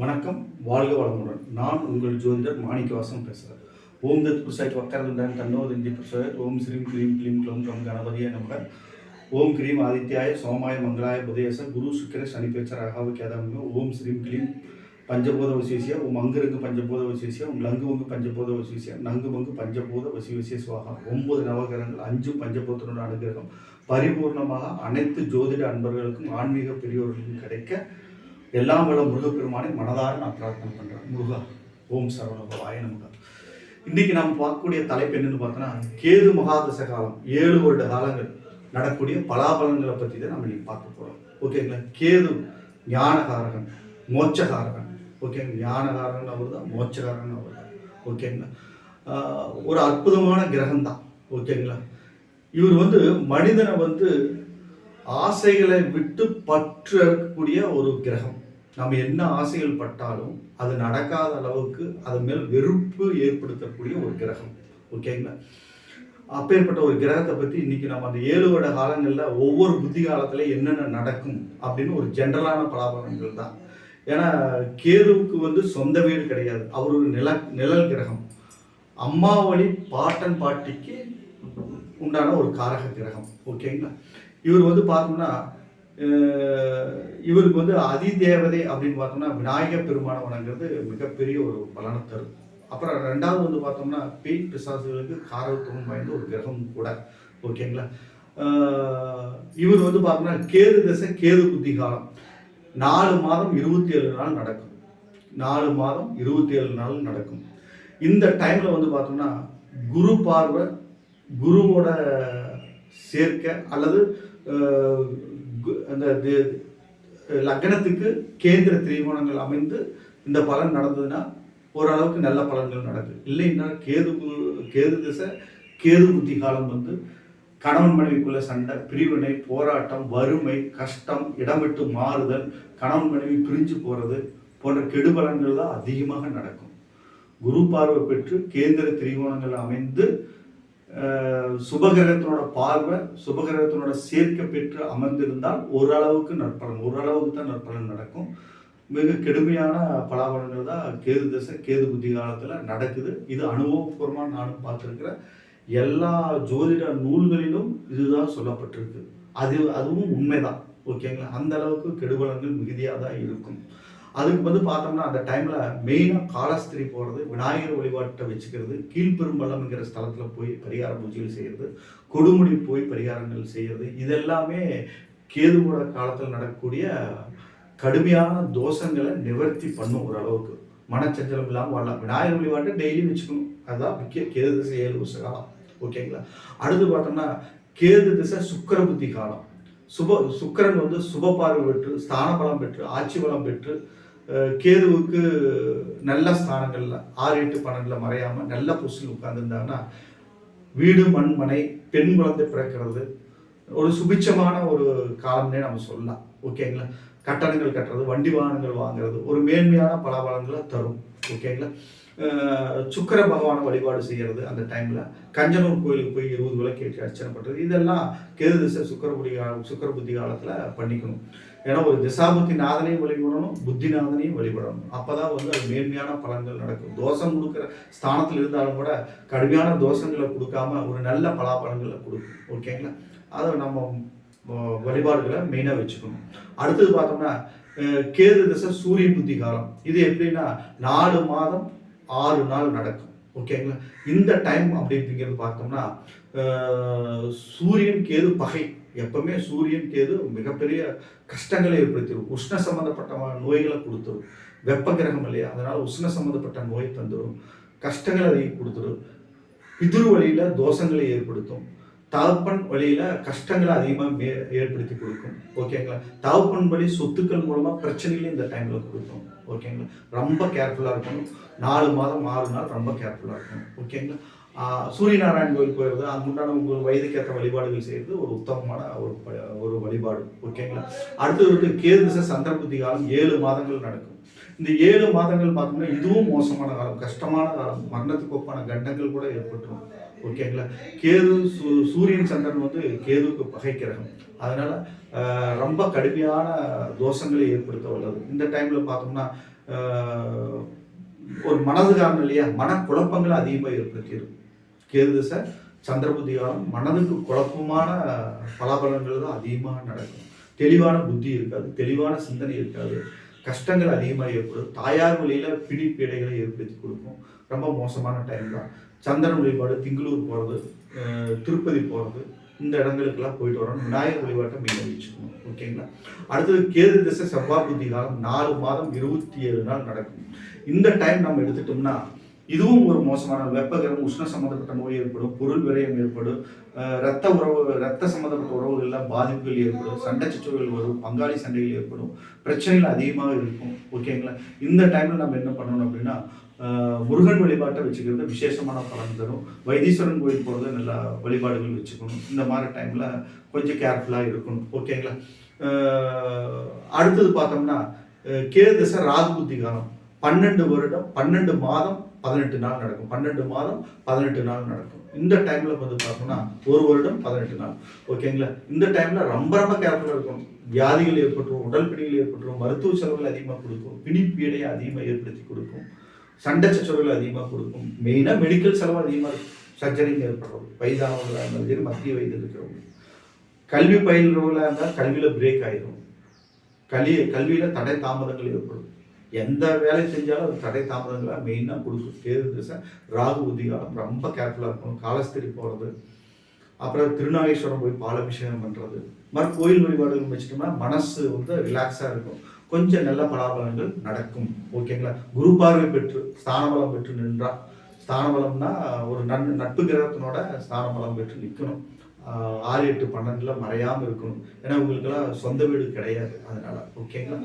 வணக்கம் வாழ்க வளமுடன். நான் உங்கள் ஜோதிடர் மாணிக்கவாசன் பேசுகிறேன் ஓம் தத் புருஷாய் வக்கரதுடன் தன்னோ தந்தி புருஷர் ஓம் ஸ்ரீம் க்ரீம் கிளீம் க்ளோம் கம் கணபதியை நமக. ஓம் கிரீம் ஆதித்யாய சோமாய மங்களாய புதேச குரு சுக்கிர சனி பேச்சர் அகாவு ஓம் ஸ்ரீம் க்ளீம் பஞ்சபூத வசிசிய உம் அங்குரங்கு பஞ்சபூத வசிசிய உங்கள் லங்கு வங்கு பஞ்சபூத வசிசிய நங்கு பங்கு பஞ்சபூத வசிவசிய சுவாகா. ஒன்பது நவகிரகங்கள் அஞ்சு பஞ்சபூதனோட அனுகிரகம். பரிபூர்ணமாக அனைத்து ஜோதிட அன்பர்களுக்கும் ஆன்மீக பெரியோர்களுக்கும் கிடைக்க எல்லாம் வல்ல முருகப்பெருமானை மனதார நான் பிரார்த்தனை பண்ணுறேன் முருகா ஓம் சரவணபவாய நமக. இன்னைக்கு நாம் பார்க்கக்கூடிய தலைப்பு என்னன்னு பார்த்தோன்னா கேது மகாதச காலம் ஏழு வருட காலங்கள் நடக்கூடிய பலாபலன்களை பற்றி தான் நம்ம இன்னைக்கு பார்க்க போகிறோம் ஓகேங்களா கேது ஞானகாரகன் மோட்சகாரகன். ஓகேங்க ஞானகாரகன் அவர் தான் மோட்சகாரகன் அவர் தான் ஓகேங்களா ஒரு அற்புதமான கிரகம் தான் ஓகேங்களா இவர் வந்து மனிதனை வந்து ஆசைகளை விட்டு பற்றக்கூடிய ஒரு கிரகம். நம்ம என்ன ஆசைகள் பட்டாலும் அது நடக்காத அளவுக்கு அது மேல் வெறுப்பு ஏற்படுத்தக்கூடிய ஒரு கிரகம். ஓகேங்களா அப்பேற்பட்ட ஒரு கிரகத்தை பற்றி இன்னைக்கு நம்ம அந்த ஏழு வருட காலங்களில் ஒவ்வொரு புத்தி காலத்துல என்னென்ன நடக்கும் அப்படின்னு ஒரு ஜென்ரலான பலாபகங்கள் தான். ஏன்னா கேதுவுக்கு வந்து சொந்த வீடு கிடையாது. அவர் ஒரு நில நிழல் கிரகம். அம்மா வழி பாட்டன் பாட்டிக்கு உண்டான ஒரு காரக கிரகம். ஓகேங்களா இவர் வந்து பார்த்தோம்னா இவருக்கு வந்து அதிதேவதை அப்படின்னு பார்த்தோம்னா விநாயக பெருமான வணங்குறது மிகப்பெரிய ஒரு பலனை தரும். அப்புறம் ரெண்டாவது வந்து பார்த்தோம்னா பேய் பிசாசுகளுக்கு காரத்துவம் வாய்ந்த ஒரு கிரகம் கூட. ஓகேங்களா இவர் வந்து பார்த்தோம்னா கேது தசை கேது புத்தி காலம். நாலு மாதம் இருபத்தி ஏழு நாள் நடக்கும். நாலு மாதம் இருபத்தி ஏழு நாள் நடக்கும். இந்த டைமில் வந்து பார்த்தோம்னா குரு பார்வை குருவோட சேர்க்கை அல்லது அந்த லக்னத்துக்கு கேந்திர திரிகோணங்கள் அமைந்து இந்த பலன் நடந்ததுன்னா ஓரளவுக்கு நல்ல பலன்கள் நடக்குது இல்லைன்னா கேது கு- கேது திசை கேது புத்தி காலம் வந்து கணவன் மனைவிக்குள்ள சண்டை பிரிவினை போராட்டம் வறுமை கஷ்டம் இடம் விட்டு மாறுதல் கணவன் மனைவி பிரிஞ்சு போறது போன்ற கெடுபலன்கள் தான் அதிகமாக நடக்கும். குரு பார்வை பெற்று கேந்திர திரிகோணங்கள் அமைந்து சுபகிரகத்தினோட பார்வை சுபகிரகத்தினோட சேர்க்கை பெற்று அமர்ந்திருந்தால் ஓரளவுக்கு நற்பலன் ஓரளவுக்கு தான் நற்பலன் நடக்கும். மிக கெடுமையான பலாபலன்கள் தான் கேது தசை கேது புத்தி காலத்தில் நடக்குது. இது அனுபவபூர்வமாக நானும் பார்த்துருக்கிறேன். எல்லா ஜோதிட நூல்களிலும் இதுதான் சொல்லப்பட்டிருக்கு. அது அதுவும் உண்மைதான். ஓகேங்களா? அந்த அளவுக்கு கெடுபலன்கள் மிகுதியாக தான் இருக்கும். அதுக்கு வந்து பார்த்தோம்னா அந்த டைமில் மெயினாக காலஸ்திரி போகிறது விநாயகர் வழிபாட்டை வச்சுக்கிறது கீழ்பெரும்பள்ளம்ங்கிற ஸ்தலத்தில் போய் பரிகார பூஜைகள் செய்கிறது கொடுமுடி போய் பரிகாரங்கள் செய்கிறது இதெல்லாமே கேதுவோட காலத்தில் நடக்கக்கூடிய கடுமையான தோஷங்களை நிவர்த்தி பண்ணும் ஓரளவுக்கு மனச்சஞ்சலம் இல்லாமல் வாழலாம். விநாயகர் வழிபாட்டை டெய்லி வச்சுக்கணும். அதுதான் முக்கிய கேது திசை ஏழு வருஷ காலம். ஓகேங்களா அடுத்து பார்த்தோம்னா கேது திசை சுக்கிர புத்தி காலம். சுப சுக்கரன் வந்து சுப பார்வை பெற்று ஸ்தான பலம் பெற்று ஆட்சி பலம் பெற்று கேதுவுக்கு நல்ல ஸ்தானங்களில் ஆறு எட்டு பன்னெண்டில் மறையாமல் நல்ல பொசிஷன் உட்கார்ந்துருந்தாங்கன்னா வீடு மண் மனை பெண் குழந்தை பிறக்கிறது. ஒரு சுபிச்சமான ஒரு காலம்னே நம்ம சொல்லலாம். ஓகேங்களா கட்டணங்கள் கட்டுறது வண்டி வாகனங்கள் வாங்குறது ஒரு மேன்மையான பலாபலங்களை தரும். ஓகேங்களா சுக்கர பகவான பகவானை வழிபாடு செய்கிறது அந்த டைமில் கஞ்சனூர் கோயிலுக்கு போய் இருபது விளக்கு ஏற்றி அர்ச்சனை பண்ணுறது இதெல்லாம் கேது திசை சுக்கர புடி கால சுக்கர புத்தி காலத்தில் பண்ணிக்கணும். ஏன்னா ஒரு திசாபுத்தி நாதனையும் வழிபடணும் புத்தி நாதனையும் வழிபடணும். அப்போதான் வந்து அது மேன்மையான பலன்கள் நடக்கும். தோஷம் கொடுக்குற ஸ்தானத்தில் இருந்தாலும் கூட கடுமையான தோஷங்களை கொடுக்காம ஒரு நல்ல பலாபலன்களை கொடுக்கும். ஓகேங்களா அதை நம்ம வழிபாடுகளை மெயினாக வச்சுக்கணும். அடுத்தது பார்த்தோம்னா கேது திசை சூரிய புத்தி காலம் இது எப்படின்னா நாலு மாதம் ஆறு நாள் நடக்கும். ஓகேங்களா இந்த டைம் அப்படிங்கிறது பார்த்தோம்னா சூரியன் கேது பகை. எப்பவுமே சூரியன் கேது மிகப்பெரிய கஷ்டங்களை ஏற்படுத்திடும் உஷ்ண சம்மந்தப்பட்ட நோய்களை கொடுத்துரும். வெப்ப கிரகம் இல்லையா? அதனால உஷ்ண சம்மந்தப்பட்ட நோய் தந்துடும் கஷ்டங்களை அதை கொடுத்துரும். பிதுர் வழியில் தோஷங்களை ஏற்படுத்தும். தகப்பன் வழியில் கஷ்டங்களை அதிகமாக மே ஏற்படுத்தி கொடுக்கும். ஓகேங்களா தகப்பன் வழி சொத்துக்கள் மூலமாக பிரச்சனைகளையும் இந்த டைமில் கொடுக்கும். ஓகேங்களா ரொம்ப கேர்ஃபுல்லாக இருக்கணும். நாலு மாதம் ஆறு நாள் ரொம்ப கேர்ஃபுல்லாக இருக்கணும். ஓகேங்களா சூரியநாராயண் சூரிய நாராயண் கோயில் போயிடுறது அங்குண்டான உங்கள் வயதுக்கேற்ற வழிபாடுகள் செய்யறது ஒரு உத்தமமான ஒரு ப- ஒரு வழிபாடு. ஓகேங்களா? அடுத்தது வந்து கேது திசை சந்திரபுத்தி காலம் ஏழு மாதங்கள் நடக்கும். இந்த ஏழு மாதங்கள் பார்த்தோம்னா இதுவும் மோசமான காலம் கஷ்டமான காலம் மரணத்துக்கு ஒப்பான கண்டங்கள் கூட ஏற்பட்டுரும். ஓகேங்களா? கேது சூ- சூரியன் சந்திரன் வந்து கேதுக்கு பகை கிரகம். அதனால ரொம்ப கடுமையான தோஷங்களை ஏற்படுத்த வல்லது இந்த டைம்ல பார்த்தோம்னா ஒரு மனது காரணம் இல்லையா? மனக்குழப்பங்களை அதிகமாக ஏற்படுத்திடும் கேது திசை சந்திரபுத்தி காலம் மனதுக்கு குழப்பமான பலாபலங்கள் தான் அதிகமாக நடக்கும். தெளிவான புத்தி இருக்காது தெளிவான சிந்தனை இருக்காது. கஷ்டங்கள் அதிகமாக ஏற்படும். தாயார் வழியில் பிடிப்பீடைகளை ஏற்படுத்தி கொடுக்கும். ரொம்ப மோசமான டைம் தான். சந்திரன் வழிபாடு திங்களூர் போகிறது திருப்பதி போகிறது இந்த இடங்களுக்கெல்லாம் போயிட்டு வரணும். விநாயகர் வழிபாட்டை மீன் வச்சுக்கணும். ஓகேங்களா அடுத்தது கேது திசை செவ்வாய் புத்தி காலம் நாலு மாதம் இருபத்தி ஏழு நாள் நடக்கும். இந்த டைம் நம்ம எடுத்துட்டோம்னா இதுவும் ஒரு மோசமான வெப்பகரம் உஷ்ண சம்மந்தப்பட்ட நோய் ஏற்படும் பொருள் விரயம் ஏற்படும் ரத்த உறவு ரத்த சம்மந்தப்பட்ட உறவுகளில் பாதிப்புகள் ஏற்படும் சண்டை சச்சுறுகள் வரும் பங்காளி சண்டைகள் ஏற்படும் பிரச்சனைகள் அதிகமாக இருக்கும். ஓகேங்களா இந்த டைமில் நம்ம என்ன பண்ணணும் அப்படின்னா முருகன் வழிபாட்டை வச்சுக்கிறது விசேஷமான பலன் தரும். வைத்தீஸ்வரன் கோயில் போகிறது நல்லா வழிபாடுகள் வச்சுக்கணும். இந்த மாதிரி டைமில் கொஞ்சம் கேர்ஃபுல்லாக இருக்கணும். ஓகேங்களா அடுத்தது பார்த்தோம்னா கேது திசை ராகு புத்தி காலம் பன்னெண்டு வருடம் பன்னெண்டு மாதம் பதினெட்டு நாள் நடக்கும். பன்னெண்டு மாதம் பதினெட்டு நாள் நடக்கும். இந்த டைம்ல வந்து பார்த்தோம்னா ஒரு வருடம் பதினெட்டு நாள். ஓகேங்களா இந்த டைம்ல ரொம்ப ரொம்ப கேர்ஃபுல்லாக இருக்கும் வியாதிகள் ஏற்பட்டுரும் உடல் பிடிகள் ஏற்பட்டுரும் மருத்துவ செலவுகள் அதிகமாக கொடுக்கும் பிணிப்பீடையை அதிகமாக ஏற்படுத்தி கொடுக்கும் சண்டை சச்சரவுகள் அதிகமாக கொடுக்கும் மெயினாக மெடிக்கல் செலவு அதிகமாக இருக்கும். சர்ஜரிங்க ஏற்படுறது வயதானவங்களாக இருந்தாலும் சரி மத்திய வயதில் இருக்கிறவங்க. கல்வி பயில்றவங்களாக இருந்தால் கல்வியில் பிரேக் ஆயிரும். கல்வி கல்வியில் தடை தாமதங்கள் ஏற்படும். எந்த வேலை செஞ்சாலும் அது தடை தாமதங்களாக மெயினாக கொடுக்கும் கேது திசை. ராகு உதிகாலம் ரொம்ப கேர்ஃபுல்லாக இருக்கணும். காலஸ்திரி போகிறது அப்புறம் திருநாகேஸ்வரம் போய் பாலபிஷேகம் பண்ணுறது மாதிரி கோயில் வழிபாடுகள் வச்சுட்டோம்னா மனசு வந்து ரிலாக்ஸாக இருக்கும். கொஞ்சம் நல்ல பலாபலங்கள் நடக்கும். ஓகேங்களா குரு பார்வை பெற்று ஸ்தானபலம் பெற்று நின்றா ஸ்தானபலம்னா ஒரு நன் நட்பு கிரகத்தினோட ஸ்தானபலம் பெற்று நிற்கணும் ஆறு எட்டு பன்னெண்டுல மறையாமல் இருக்கணும். ஏன்னா உங்களுக்கெல்லாம் சொந்த வீடு கிடையாது. அதனால ஓகேங்களா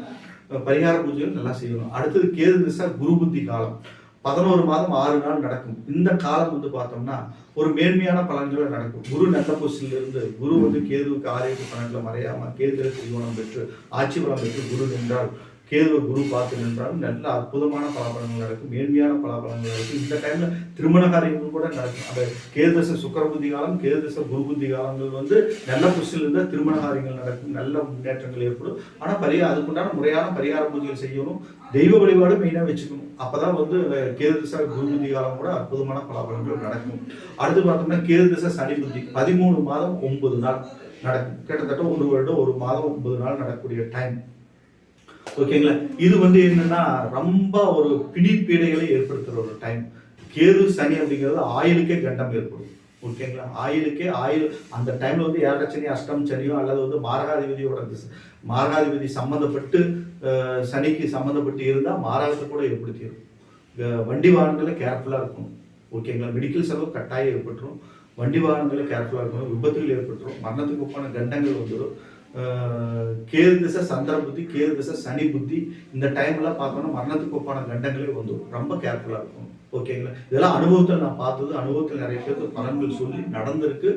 பரிகார பூஜைகள் நல்லா செய்யணும். அடுத்தது கேது திசை குரு புத்தி காலம். பதினோரு மாதம் ஆறு நாள் நடக்கும். இந்த காலம் வந்து பார்த்தோம்னா ஒரு மேன்மையான பலன்களை நடக்கும். குரு நல்ல இருந்து குரு வந்து கேதுவுக்கு ஆறு எட்டு பன்னெண்டுல மறையாம கேதுல திரிகோணம் பெற்று ஆட்சி பலம் பெற்று குரு நின்றால் கேதுவை குரு பார்த்து நின்றாலும் நல்ல அற்புதமான பலாபலங்கள் நடக்கும் மேன்மையான பலாபலங்கள் நடக்கும். இந்த டைம்ல திருமண காரியங்கள் கூட நடக்கும். அந்த கேதுதச சுக்கர புத்தி காலம் கேதுதச குரு புத்தி காலங்கள் வந்து நல்ல புஷில் இருந்தால் திருமண காரியங்கள் நடக்கும். நல்ல முன்னேற்றங்கள் ஏற்படும். ஆனால் பரிகா அதுக்குண்டான முறையான பரிகார பூஜைகள் செய்யணும். தெய்வ வழிபாடு மெயினாக வச்சுக்கணும். அப்பதான் வந்து கேதுதச குரு புத்தி காலம் கூட அற்புதமான பலாபலங்கள் நடக்கும். அடுத்து பார்த்தோம்னா கேதுதச சனி புத்தி. பதிமூணு மாதம் ஒன்பது நாள் நடக்கும். கிட்டத்தட்ட ஒரு வருடம் ஒரு மாதம் ஒன்பது நாள் நடக்கக்கூடிய டைம் ஓகேங்களா இது வந்து என்னன்னா ரொம்ப ஒரு பிடிப்பீடைகளை ஏற்படுத்துகிற ஒரு டைம் கேது சனி அப்படிங்கிறது ஆயிலுக்கே கண்டம் ஏற்படும். ஓகேங்களா ஆயிலுக்கே ஆயில் அந்த டைம்ல வந்து ஏழரை சனி? அஷ்டம் சனியோ அல்லது வந்து மாரகாதிபதியோட மாரகாதிபதி சம்மந்தப்பட்டு சனிக்கு சம்மந்தப்பட்டு இருந்தால் மாரகத்தை கூட ஏற்படுத்திடும் வண்டி வாகனங்களில் கேர்ஃபுல்லாக இருக்கணும். ஓகேங்களா மெடிக்கல் செலவு கட்டாயம் ஏற்பட்டுரும். வண்டி வாகனங்களில் கேர்ஃபுல்லாக இருக்கணும். விபத்துகள் ஏற்பட்டுரும். மரணத்துக்கு போன கண்டங்கள் வந்துடும் கேது திசை சந்திர புத்தி கேது திசை சனி புத்தி இந்த டைம்ல பார்த்தோம்னா மரணத்துக்கு ஒப்பான கண்டங்களே வந்துடும் ரொம்ப கேர்ஃபுல்லாக இருக்கும் ஓகேங்களா இதெல்லாம் அனுபவத்தில் நான் பார்த்தது அனுபவத்தில் நிறைய பேருக்கு பலன்கள் சொல்லி நடந்திருக்கு.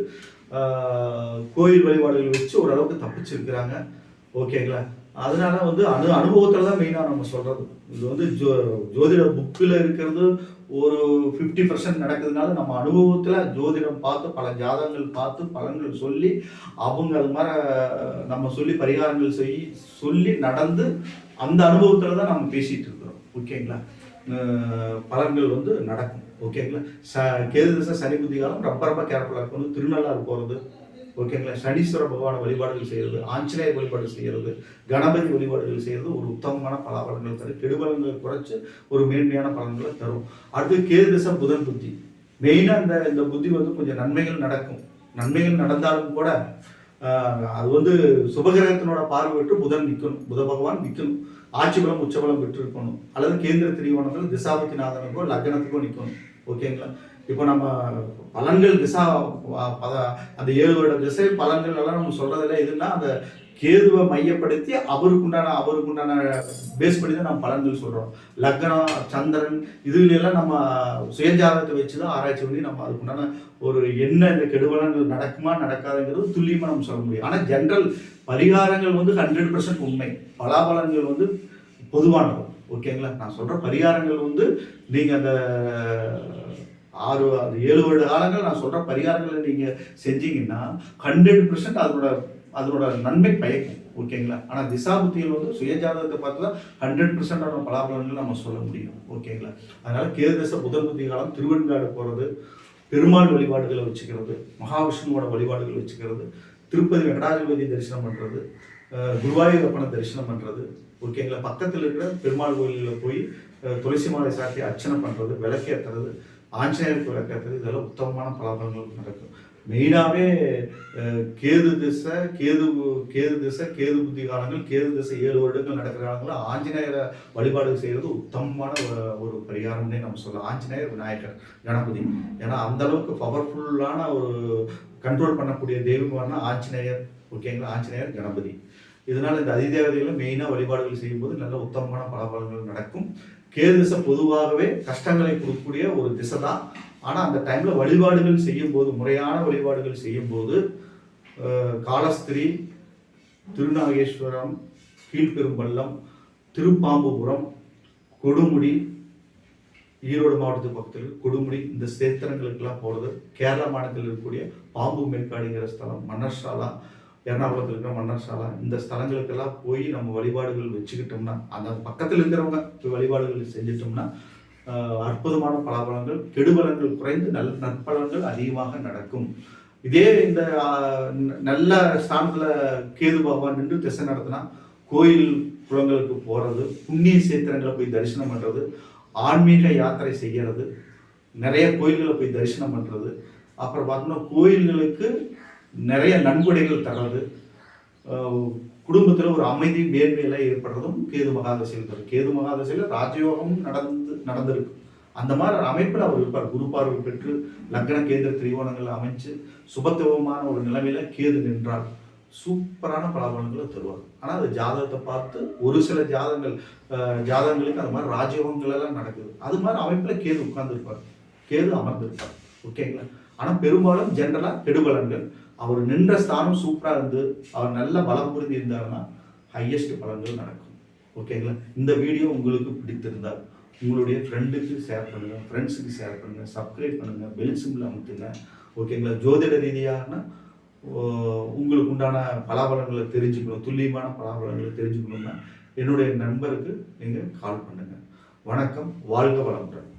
கோயில் வழிபாடுகள் வச்சு ஓரளவுக்கு தப்பிச்சிருக்கிறாங்க. ஓகேங்களா அதனால வந்து அனு அனுபவத்தில் தான் மெயினாக நம்ம சொல்கிறது இது வந்து ஜோ ஜோதிட புக்கில் இருக்கிறது ஒரு ஃபிஃப்டி பர்சன்ட் நடக்கிறதுனால நம்ம அனுபவத்தில் ஜோதிடம் பார்த்து பல ஜாதகங்கள் பார்த்து பலன்கள் சொல்லி அவங்க அது மாதிரி நம்ம சொல்லி பரிகாரங்கள் செய் சொல்லி நடந்து அந்த அனுபவத்தில் தான் நம்ம பேசிகிட்டு இருக்கிறோம். ஓகேங்களா? பலன்கள் வந்து நடக்கும். ஓகேங்களா? ச கேது தசை சனி புத்தி காலம் ரொம்ப ரொம்ப கேர்ஃபுல்லாக இருக்கணும். திருநள்ளாறு போகிறது ஓகேங்களா சனீஸ்வர பகவான வழிபாடுகள் செய்கிறது ஆஞ்சநேயர் வழிபாடு செய்கிறது கணபதி வழிபாடுகள் செய்கிறது ஒரு உத்தமமான பலாபலங்கள் தரும். கெடுபலங்களை குறைச்சு ஒரு மேன்மையான பலன்களை தரும். அடுத்து கேது திசை புதன் புத்தி. மெயினாக இந்த இந்த புத்தி வந்து கொஞ்சம் நன்மைகள் நடக்கும். நன்மைகள் நடந்தாலும் கூட அது வந்து சுபகிரகத்தினோட பார்வையிட்டு புதன் நிற்கணும் புத பகவான் நிற்கணும் ஆட்சி பலம் உச்சபலம் பெற்றிருக்கணும். அல்லது கேந்திர திரிகோணத்தில் திசாபத்தி நாதனுக்கோ லக்னத்துக்கோ நிற்கணும் ஓகேங்களா இப்போ நம்ம பலன்கள் திசா அந்த ஏழு வருட திசை பலன்கள் எல்லாம் நம்ம சொல்றதுல எதுனா அந்த கேதுவை மையப்படுத்தி அவருக்குண்டான அவருக்குண்டான பேஸ் பண்ணி தான் நம்ம பலன்கள் சொல்றோம். லக்னம் சந்திரன் இதுல எல்லாம் நம்ம சுயஞ்சாதகத்தை வச்சு தான் ஆராய்ச்சி பண்ணி நம்ம அதுக்குண்டான ஒரு என்ன இந்த கெடுபலன்கள் நடக்குமா நடக்காதுங்கிறது துல்லியமா நம்ம சொல்ல முடியும். ஆனா ஜென்ரல் பரிகாரங்கள் வந்து ஹண்ட்ரட் பர்சன்ட் உண்மை. பலாபலன்கள் வந்து பொதுவானது. ஓகேங்களா? நான் சொல்ற பரிகாரங்கள் வந்து நீங்க அந்த ஆறு அது ஏழு வருட காலங்கள் நான் சொல்கிற பரிகாரங்களை நீங்கள் செஞ்சீங்கன்னா ஹண்ட்ரட் பர்சன்ட் அதனோட அதனோட நன்மை பயக்கும். ஓகேங்களா? ஆனால் திசாபுத்திகள் வந்து சுயஜாதகத்தை பார்த்து தான் ஹண்ட்ரட் பர்சன்டான பலாபலன்கள் நம்ம சொல்ல முடியும். ஓகேங்களா? அதனால் கேது புதன் புத்தி காலம் திருவெண்காடு போகிறது பெருமாள் வழிபாடுகளை வச்சுக்கிறது மகாவிஷ்ணுவோட வழிபாடுகள் வச்சுக்கிறது திருப்பதி வெங்கடாஜபதி தரிசனம் பண்ணுறது குருவாயூரப்பனை தரிசனம் பண்ணுறது ஓகேங்களா? பக்கத்தில் இருக்கிற பெருமாள் கோயிலில் போய் துளசி மாலை சாத்தி அர்ச்சனை பண்ணுறது விளக்கேற்றுறது ஆஞ்சநேயருக்கு விளக்கேற்றுறது இதெல்லாம் உத்தமமான பலாபலங்கள் நடக்கும். மெயினாகவே கேது திசை கேது கேது திசை கேது புத்தி காலங்கள் கேது திசை ஏழு வருடங்கள் நடக்கிற காலங்களில் ஆஞ்சநேயரை வழிபாடு செய்கிறது உத்தமமான ஒரு- ஒரு பரிகாரம்னே நம்ம சொல்லலாம். ஆஞ்சநேயர் விநாயகர் கணபதி. ஏன்னா அந்த அளவுக்கு பவர்ஃபுல்லான ஒரு கண்ட்ரோல் பண்ணக்கூடிய தெய்வம்னா ஆஞ்சநேயர். ஓகேங்களா ஆஞ்சநேயர் கணபதி. இதனால் இந்த அதிதேவதைகளை மெயினாக வழிபாடுகள் செய்யும்போது நல்ல உத்தமமான பலபலங்கள் நடக்கும். கேது திசை பொதுவாகவே கஷ்டங்களை கொடுக்கக்கூடிய ஒரு திசை தான் ஆனால் அந்த டைமில் வழிபாடுகள் செய்யும்போது முறையான வழிபாடுகள் செய்யும்போது காலஸ்திரி திருநாகேஸ்வரம் கீழ்பெரும்பள்ளம் திருப்பாம்புபுரம் கொடுமுடி ஈரோடு மாவட்டத்து பக்கத்தில் கொடுமுடி இந்த சேத்திரங்களுக்கெல்லாம் போகிறது கேரள மாநிலத்தில் இருக்கக்கூடிய பாம்பு மேற்காடுங்கிற ஸ்தலம் மன்னர்சாலா எர்ணாகுளத்தில் இருக்கிற மன்னர்சாலா இந்த ஸ்தலங்களுக்கெல்லாம் போய் நம்ம வழிபாடுகள் வச்சுக்கிட்டோம்னா அந்த பக்கத்தில் இருக்கிறவங்க போய் வழிபாடுகள் செஞ்சிட்டோம்னா அற்புதமான பலாபலங்கள் கெடுபலங்கள் குறைந்து நல்ல நற்பலங்கள் அதிகமாக நடக்கும். இதே இந்த நல்ல ஸ்தானத்தில் கேது பாபா நின்று திசை நடத்தினா கோயில் குளங்களுக்கு போகிறது புண்ணிய சேத்திரங்களை போய் தரிசனம் பண்ணுறது ஆன்மீக யாத்திரை செய்கிறது நிறைய கோயில்களை போய் தரிசனம் பண்ணுறது அப்புறம் பார்த்தோம்னா கோயில்களுக்கு நிறைய நன்கொடைகள் தர்றது குடும்பத்தில் ஒரு அமைதி மேன்மையெல்லாம் ஏற்படுறதும் கேது மகாதசையில் தரும். கேது மகாதசையில் ராஜயோகம் நடந்து நடந்திருக்கு. அந்த மாதிரி அமைப்பில் அவர் இருப்பார். குரு பார்வை பெற்று லக்ன கேந்திர திரிகோணங்கள் அமைச்சு சுபத்துவமான ஒரு நிலைமையில கேது நின்றார். சூப்பரான பலாபலன்களை தருவார். ஆனால் அது ஜாதகத்தை பார்த்து ஒரு சில ஜாதகங்கள் ஜாதகங்களுக்கு அது மாதிரி ராஜயோகங்கள் எல்லாம் நடக்குது. அது மாதிரி அமைப்பில் கேது உட்கார்ந்துருப்பார். கேது அமர்ந்திருப்பார். ஓகேங்களா? ஆனால் பெரும்பாலும் ஜென்ரலாக கெடுபலன்கள் அவர் நின்ற ஸ்தானம் சூப்பராக இருந்து அவர் நல்ல பலம் புரிந்து இருந்தாருன்னா ஹையஸ்ட் பலன்கள் நடக்கும். ஓகேங்களா இந்த வீடியோ உங்களுக்கு பிடித்திருந்தால் உங்களுடைய ஃப்ரெண்டுக்கு ஷேர் பண்ணுங்கள் ஃப்ரெண்ட்ஸுக்கு ஷேர் பண்ணுங்கள் சப்ஸ்கிரைப் பண்ணுங்கள் பெல் சிம்பிள் அமுத்துங்க. ஓகேங்களா ஜோதிட ரீதியாகனா உங்களுக்கு உண்டான பலாபலங்களை தெரிஞ்சுக்கணும் துல்லியமான பலாபலங்களை தெரிஞ்சுக்கணும்னா என்னுடைய நண்பருக்கு நீங்கள் கால் பண்ணுங்கள் வணக்கம் வாழ்க வளமுடன்.